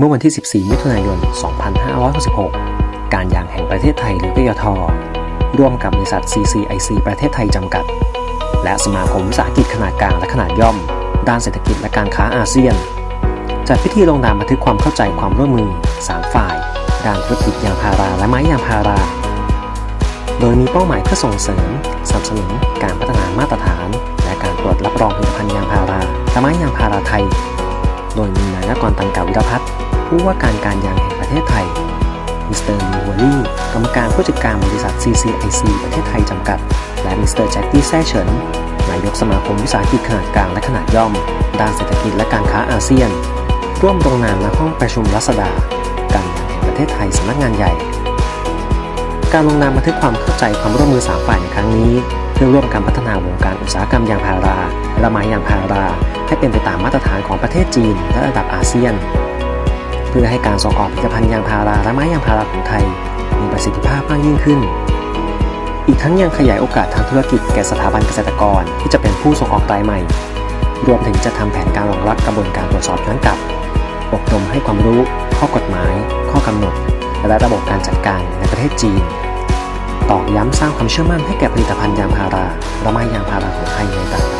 เมื่อวันที่ 14 มิถุนายน 2566 การยางแห่งประเทศไทยหรือกยท ร่วมกับบริษัท CCIC ประเทศไทยจำกัด และสมาคมสาหกิจขนาดกลางและขนาดย่อม ด้านเศรษฐกิจและการค้าอาเซียน จัดพิธีลงนามบันทึกความเข้าใจความร่วมมือ 3 ฝ่าย ด้านธุรกิจยางพาราและไม้ยางพารา โดยมีเป้าหมายเพื่อส่งเสริมสนับสนุนการพัฒนามาตรฐาน และการตรวจรับรองผลิตภัณฑ์ยางพาราและไม้ยางพาราไทย โดยมีนายนกรตันกาวิรพัฒน์ ผู้ว่าการการยางแห่งประเทศไทย มิสเตอร์ลิววอลี่ กรรมการผู้จัดการบริษัท CCIC ประเทศไทยจำกัด และมิสเตอร์แจ็คกี้แซ่เฉิน นายกสมาคมวิสาหกิจขนาดกลางและขนาดย่อม ด้านเศรษฐกิจและการค้าอาเซียน ร่วมลงนามณห้องประชุมรัศดาการยางแห่งประเทศไทยสำนักงานใหญ่ การลงนามบันทึกความเข้าใจความร่วมมือ3ฝ่ายในครั้งนี้เพื่อร่วมกันพัฒนาวงการอุตสาหกรรมยางพาราและไม้ยางพารา ให้เป็นไปตามมาตรฐานของประเทศจีนและระดับอาเซียน เพื่อให้การส่งออกผลิตภัณฑ์ยางพาราและไม้ยางพาราของไทย มีประสิทธิภาพมากยิ่งขึ้น อีกทั้งยังขยายโอกาสทางธุรกิจแก่สถาบันเกษตรกรที่จะเป็นผู้ส่งออกรายใหม่ รวมถึงจะทำแผนการรองรับกระบวนการตรวจสอบย้อนกลับอบรมให้ความรู้ ข้อกฎหมาย ข้อกำหนด และระบบการจัดการในประเทศจีนตอกย้ำสร้างความเชื่อมั่นให้แก่ผลิตภัณฑ์ยางพาราและไม้ยางพาราของไทยในต่างประเทศ